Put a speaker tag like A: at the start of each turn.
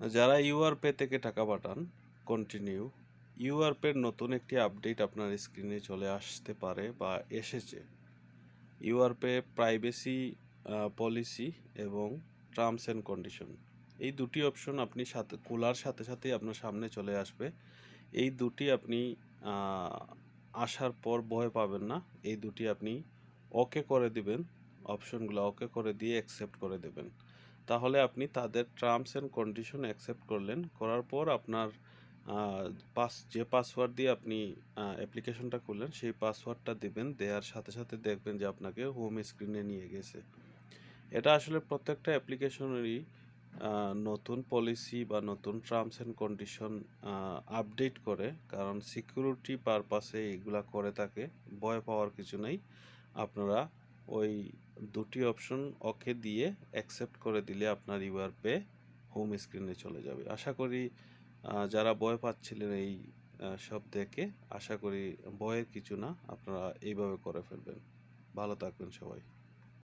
A: যারা UR pay থেকে টাকা পাঠান কন্টিনিউ ইউআর পের নতুন একটি আপডেট আপনার স্ক্রিনে চলে আসতে পারে বা এসেছে। ইউআর পে প্রাইভেসি পলিসি এবং টার্মস অ্যান্ড কন্ডিশন এই দুটি অপশন আপনি সাথে, খোলার সাথে সাথেই আপনার সামনে চলে আসবে। এই দুটি আপনি আসার পর ভয় পাবেন না। এই দুটি আপনি ওকে করে দিবেন। অপশনগুলো ওকে করে দিয়ে অ্যাকসেপ্ট করে দেবেন। তাহলে আপনি তাদের টার্মস অ্যান্ড কন্ডিশন অ্যাকসেপ্ট করলেন। করার পর আপনার পাস, যে পাসওয়ার্ড দিয়ে আপনি অ্যাপ্লিকেশনটা করলেন সেই পাসওয়ার্ডটা দিবেন। দেওয়ার সাথে সাথে দেখবেন যে আপনাকে হোম স্ক্রিনে নিয়ে গেছে। এটা আসলে প্রত্যেকটা অ্যাপ্লিকেশনেরই নতুন পলিসি বা নতুন টার্মস অ্যান্ড কন্ডিশন আপডেট করে। কারণ সিকিউরিটি পারপাসে এগুলা করে থাকে। ভয় পাওয়ার কিছু নেই। আপনারা ওই দুটি অপশন ওকে দিয়ে অ্যাকসেপ্ট করে দিলে আপনার ইউআর পে হোম স্ক্রিনে চলে যাবে। আশা করি যারা ভয় পাচ্ছিলেন এই সব দেখে, আশা করি ভয়ের কিছু না, আপনারা এইভাবে করে ফেলবেন। ভালো থাকবেন সবাই।